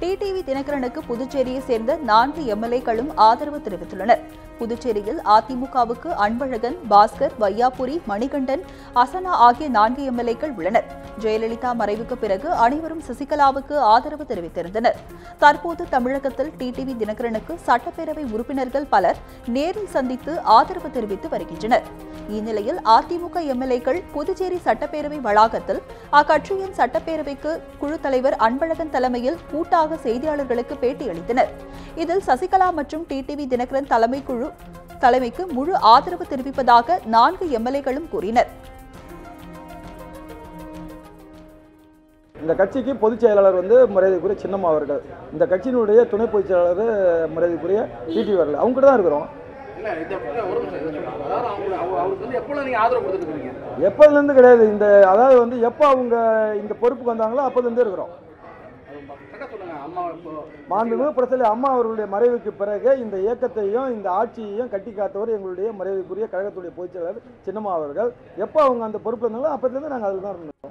TTV தினகரனுக்கு புதுச்சேரியை சேர்ந்த நான்கு எம்எல்ஏக்களும் ஆதரவு தெரிவித்துள்ளனர். புதுச்சேரியில் அதிமுகவுக்கு அன்பழகன் பாஸ்கர் வையாபுரி மணிகண்டன் அசனா ஆகிய நான்கு எம்எல்ஏக்கள் உள்ளனர். ஜெயலலிதா மறைவுக்கு பிறகு அனைவரும் சசிகலாவுக்கு ஆதரவு தெரிவித்திருந்தனர். தற்போது தமிழகத்தில் டிடிவி தினகரனுக்கு சட்டப்பேரவை உறுப்பினர்கள் பலர் நேரில் சந்தித்து ஆதரவு தெரிவித்து வருகின்றனர். இந்நிலையில் அதிமுக எம்எல்ஏக்கள் புதுச்சேரி சட்டப்பேரவை வளாகத்தில் அக்கட்சியின் சட்டப்பேரவைக்கு குழு தலைவர் அன்பழகன் தலைமையில் கூட்டாக செய்தியாளர்களுக்கு பேட்டியளித்தனர் இதில் சசிகலா மற்றும் டிடிவி தினகரன் தலைமை குழு தலைமைக்கு முழு ஆதரவு தெரிவிப்பதாக நான்கு எம்எல்ஏக்களும் கூறினர். இந்த கட்சிக்கு பொதுச் செயலாளர் வந்து மரியாதைக்குரிய சின்னம்மா அவர்கள். இந்த கட்சியினுடைய துணை பொதுச் செயலாளர் மரியாதைக்குரிய டிடி அவர்கள். அவங்க தான் இருக்கிறோம். எப்போதுலேருந்து கிடையாது. இந்த அதாவது வந்து எப்போ அவங்க இந்த பொறுப்புக்கு வந்தாங்களோ அப்போதுலேருந்து இருக்கிறோம். மாண்புமிகு பிரச்சனை அம்மா அவர்களுடைய மறைவுக்கு பிறகு இந்த இயக்கத்தையும் இந்த ஆட்சியையும் கட்டி காத்தவர் எங்களுடைய மறைவுக்குரிய கழகத்துடைய பொதுச் செயலாளர் சின்னம்மா அவர்கள். எப்போ அவங்க அந்த பொறுப்பு இருந்தாலும் அப்போதுலேருந்து நாங்கள் அதில் தான் இருந்தோம்.